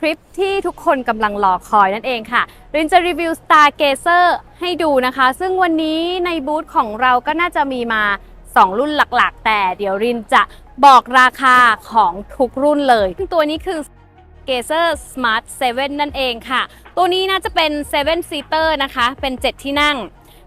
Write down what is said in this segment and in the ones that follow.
คลิปที่ทุกคนกำลังรอคอยนั่นเองค่ะรินจะรีวิว Stargazer ให้ดูนะคะ ซึ่งวันนี้ในบูธของเราก็น่าจะมีมา 2 รุ่นหลักๆ แต่เดี๋ยวรินจะบอกราคาของทุกรุ่นเลย ตัวนี้คือ Gazer Smart 7 นั่นเองค่ะ ตัวนี้น่าจะเป็น 7 seater นะคะ เป็น 7 ที่นั่ง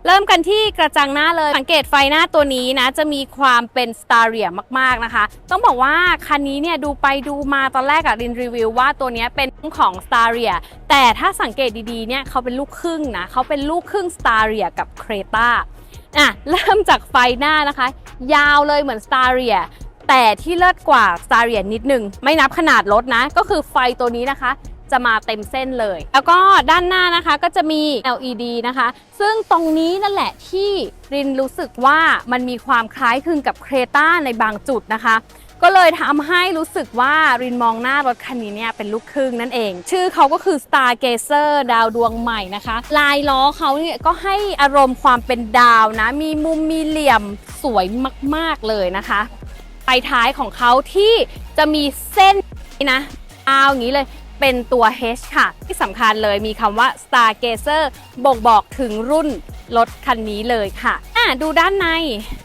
เริ่มกันที่กระจังหน้าเลย สังเกตไฟหน้าตัวนี้นะ จะมีความเป็น s t a r i a มากๆนะคะ ต้องบอกว่าคันนี้เนี่ยดูไปดูมาตอนแรกอะรินรีวิวว่าตัวนี้เป็นของ s t a r i a แต่ถ้าสังเกตดีๆเนี่ยเขาเป็นลูกครึ่งนะเขาเป็นลูกครึ่ง s t a r i a กับ Creta อะเริ่มจากไฟหน้านะคะ ยาวเลยเหมือน s t a r i a แต่ที่เลิศกว่า s t a r i a นิดนึง ไม่นับขนาดรถนะ ก็คือไฟตัวนี้นะคะ จะมาเต็มเส้นเลย แล้วก็ด้านหน้านะคะก็จะมี LED นะคะ ซึ่งตรงนี้นั่นแหละที่รินรู้สึกว่ามันมีความคล้ายคลึงกับเครตาในบางจุดนะคะก็เลยทำให้รู้สึกว่ารินมองหน้ารถคันนี้เนี่ยเป็นลูกครึ่งนั่นเอง ชื่อเขาก็คือ Stargazer ดาวดวงใหม่นะคะ ลายล้อเขาเนี่ยก็ให้อารมณ์ความเป็นดาวนะ มีมุมมีเหลี่ยมสวยมาก ๆ เลยนะคะปลายท้ายของเขาที่จะมีเส้นนี่นะเอาอย่างนี้เลย เป็นตัว H ค่ะ ที่สำคัญเลยมีคำว่า Stargazer บ่งบอกถึงรุ่นรถคันนี้เลยค่ะอะ ดูด้านใน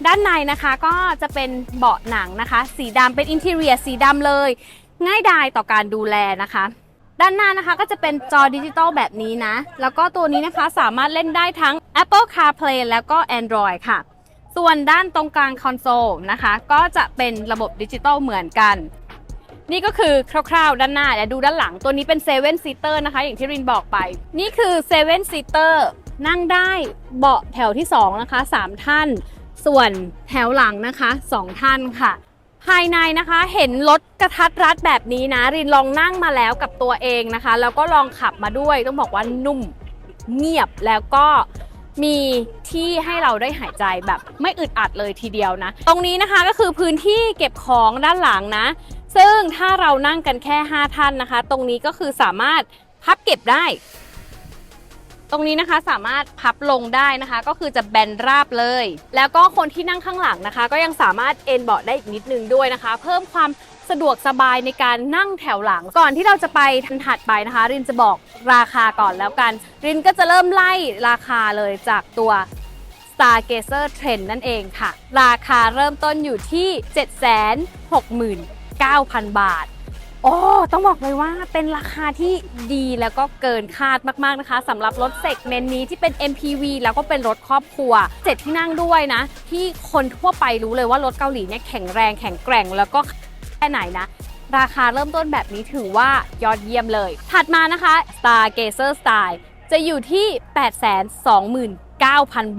ด้านในนะคะก็จะเป็นเบาะหนังนะคะ สีดำเป็นอินเท i รียสีดำเลย ง่ายดายต่อการดูแลนะคะ ด้านหน้านะคะก็จะเป็นจอดิจิตอลแบบนี้นะ แล้วก็ตัวนี้นะคะสามารถเล่นได้ทั้ง Apple CarPlay แล้วก็ Android ค่ะ ส่วนด้านตรงกลางคอนโซลนะคะ ก็จะเป็นระบบดิจิตอลเหมือนกัน นี่ก็คือคร่าวๆ ด้านหน้าเดี๋ยวดูด้านหลังตัวนี้เป็น7 seater นะคะ อย่างที่รินบอกไป นี่คือ7 seater นั่งได้เบาะแถวที่ 2 นะคะ 3 ท่าน ส่วนแถวหลังนะคะ 2 ท่านค่ะ ภายในนะคะเห็นรถกระทัดรัดแบบนี้นะ รินลองนั่งมาแล้วกับตัวเองนะคะ แล้วก็ลองขับมาด้วยต้องบอกว่านุ่มเงียบแล้วก็มีที่ให้เราได้หายใจแบบไม่อึดอัดเลยทีเดียวนะ ตรงนี้นะคะก็คือพื้นที่เก็บของด้านหลังนะ ซึ่งถ้าเรานั่งกันแค่ 5 ท่านนะคะ ตรงนี้ก็คือสามารถพับเก็บได้ ตรงนี้นะคะสามารถพับลงได้นะคะ ก็คือจะแบนราบเลย แล้วก็คนที่นั่งข้างหลังนะคะ ก็ยังสามารถเอนเบาะได้อีกนิดนึงด้วยนะคะ เพิ่มความสะดวกสบายในการนั่งแถวหลังก่อนที่เราจะไปทันถัดไปนะคะ รินจะบอกราคาก่อนแล้วกัน รินก็จะเริ่มไล่ราคาเลยจากตัว Stargazer Trend นั่นเองค่ะ ราคาเริ่มต้นอยู่ที่ 9,000 บาท โอ้ ต้องบอกเลยว่าเป็นราคาที่ดีแล้วก็เกินคาดมากๆนะคะสำหรับรถเซกเมนต์นี้ที่เป็น MPV แล้วก็เป็นรถครอบครัวเจ็ดที่นั่งด้วยนะ ที่คนทั่วไปรู้เลยว่ารถเกาหลีเนี่ยแข็งแรงแข็งแกร่งแล้วก็แค่ไหนนะราคาเริ่มต้นแบบนี้ถือว่ายอดเยี่ยมเลย ถัดมานะคะ Stargazer Style จะอยู่ที่ 829,000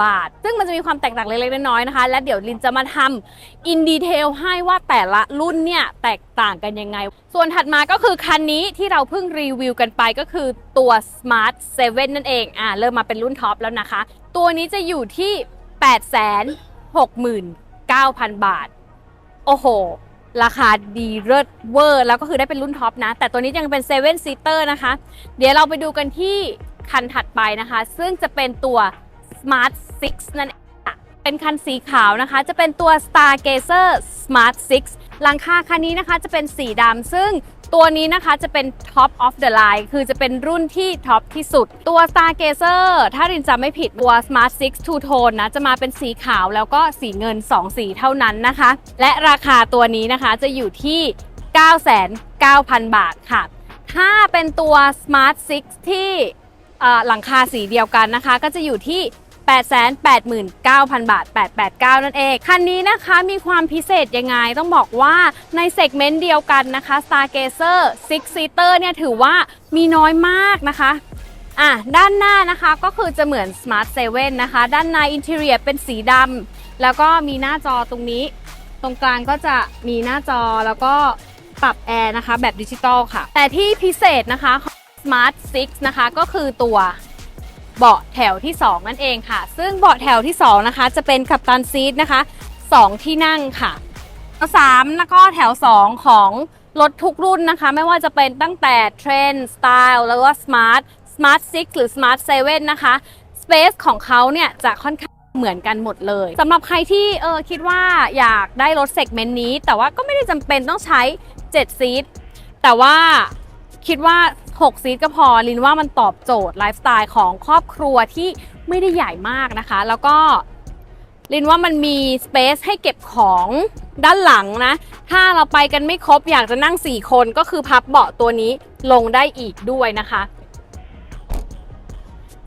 บาท ซึ่งมันจะมีความแตกต่างเล็กๆน้อยๆนะคะ และเดี๋ยวลินจะมาทำอินดีเทลให้ว่าแต่ละรุ่นเนี่ยแตกต่างกันยังไง ส่วนถัดมาก็คือคันนี้ที่เราเพิ่งรีวิวกันไปก็คือตัว Smart 7 นั่นเองอ่าเริ่มมาเป็นรุ่นท็อปแล้วนะคะ ตัวนี้จะอยู่ที่ 869,000 บาท โอ้โหราคาดีเลิศเวอร์ แล้วก็คือได้เป็นรุ่นท็อปนะ แต่ตัวนี้ยังเป็น7 seater นะคะ เดี๋ยวเราไปดูกันที่คันถัดไปนะคะ ซึ่งจะเป็นตัว Smart 6 นั่นเองค่ะเป็นคันสีขาวนะคะ จะเป็นตัว Stargazer Smart 6 หลังคาคันนี้นะคะจะเป็นสีดำซึ่งตัวนี้นะคะจะเป็น Top of the line คือจะเป็นรุ่นที่ท็อปที่สุด ตัว Stargazer ถ้ารินจำไม่ผิดตัว Smart 6 Two Tone นะ จะมาเป็นสีขาวแล้วก็สีเงิน 2 สีเท่านั้นนะคะ และราคาตัวนี้นะคะจะอยู่ที่ 99,000 บาทค่ะ ถ้าเป็นตัว Smart 6 ที่หลังคาสีเดียวกันนะคะ ก็จะอยู่ที่ 889,000 บาท 889 นั่นเอง คันนี้นะคะมีความพิเศษยังไง ต้องบอกว่าในเซกเมนต์เดียวกันนะคะ Stargazer 6 Seater เนี่ยถือว่ามีน้อยมากนะคะอะด้านหน้านะคะก็คือจะเหมือน Smart 7 นะคะ ด้านในอินเท i รียเป็นสีดำแล้วก็มีหน้าจอตรงนี้ ตรงกลางก็จะมีหน้าจอแล้วก็ปรับแอร์นะคะแบบดิจิตอลค่ะ แต่ที่พิเศษนะคะของ Smart 6 นะคะก็คือตัว เบาะแถวที่ 2 นั่นเองค่ะ ซึ่งเบาะแถวที่ 2 นะคะ จะเป็นกัปตันซีทนะคะ 2 ที่นั่งค่ะสามแล้วก็แถว 2 ของรถทุกรุ่นนะคะ ไม่ว่าจะเป็นตั้งแต่ Trend Style แล้วก็ Smart Smart 6หรือ Smart 7นะคะ Space ของเขาเนี่ยจะค่อนข้างเหมือนกันหมดเลยสำหรับใครที่เออคิดว่าอยากได้รถเซกเมนต์นี้ แต่ว่าก็ไม่ได้จำเป็นต้องใช้7ซีทแต่ว่าคิดว่า 6 ซีทก็พอลินว่ามันตอบโจทย์ไลฟ์สไตล์ของครอบครัวที่ไม่ได้ใหญ่มากนะคะ แล้วก็ลินว่ามันมีสเปซให้เก็บของด้านหลังนะ ถ้าเราไปกันไม่ครบอยากจะนั่ง 4 คนก็คือพับเบาะตัวนี้ลงได้อีกด้วยนะคะ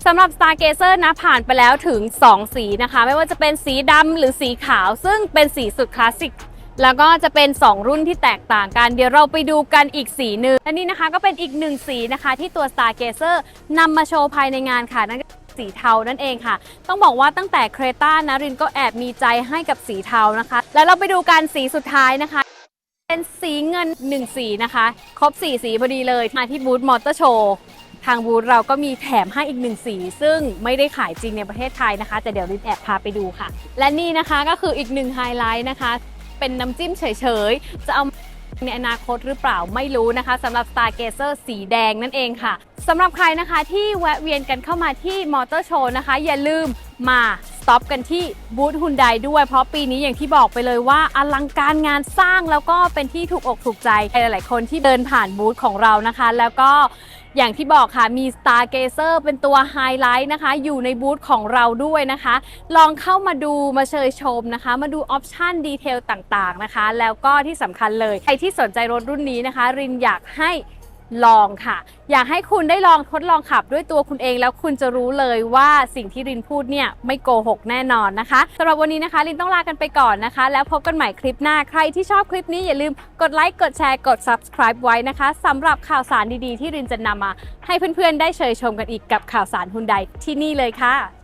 สำหรับ Stargazer นะผ่านไปแล้วถึง 2 สีนะคะ ไม่ว่าจะเป็นสีดำหรือสีขาว ซึ่งเป็นสีสุดคลาสสิก แล้วก็จะเป็น 2 รุ่นที่แตกต่างกัน เดี๋ยวเราไปดูกันอีกสีหนึ่งและนี่นะคะก็เป็นอีกหนึ่งสีนะคะที่ตัว Stargazer นำมาโชว์ภายในงานค่ะนั่นก็สีเทานั่นเองค่ะ ต้องบอกว่าตั้งแต่เครตานะรินก็แอบมีใจให้กับสีเทานะคะ แล้วเราไปดูกันสีสุดท้ายนะคะ เป็นสีเงิน 1 สีนะคะ ครบ 4 สีพอดีเลย มาที่บูธมอเตอร์โชว์ทางบูธเราก็มีแถมให้อีกหนึ่งสี ซึ่งไม่ได้ขายจริงในประเทศไทยนะคะ แต่เดี๋ยวรินแอบพาไปดูค่ะ และนี่นะคะก็คืออีกหนึ่งไฮไลท์นะคะ เป็นน้ำจิ้มเฉยๆ จะเอาในอนาคตหรือเปล่าไม่รู้นะคะสำหรับ Stargazer สีแดงนั่นเองค่ะสำหรับใครนะคะที่แวะเวียนกันเข้ามาที่มอเตอร์โชว์นะคะ อย่าลืมมาสต็อปกันที่บูธฮุนไดด้วย เพราะปีนี้อย่างที่บอกไปเลยว่า อลังการงานสร้างแล้วก็เป็นที่ถูกอกถูกใจหลายๆคนที่เดินผ่านบูธของเรานะคะ แล้วก็ อย่างที่บอกค่ะมี Stargazer เป็นตัวไฮไลท์นะคะ อยู่ในบูธของเราด้วยนะคะ ลองเข้ามาดูมาเชยชมนะคะ มาดูออปชันดีเทลต่างๆนะคะ แล้วก็ที่สำคัญเลย ใครที่สนใจรถรุ่นนี้นะคะ รินอยากให้ ลองค่ะ อยากให้คุณได้ลองทดลองขับด้วยตัวคุณเองแล้วคุณจะรู้เลยว่าสิ่งที่รินพูดเนี่ยไม่โกหกแน่นอนนะคะสำหรับวันนี้นะคะรินต้องลากันไปก่อนนะคะ แล้วพบกันใหม่คลิปหน้าใครที่ชอบคลิปนี้อย่าลืมกดไลค์กดแชร์กด subscribe ไว้นะคะสำหรับข่าวสารดีๆ ที่รินจะนำมา ให้เพื่อนๆได้เชยชมกันอีกกับข่าวสารฮุนไดที่นี่เลยค่ะ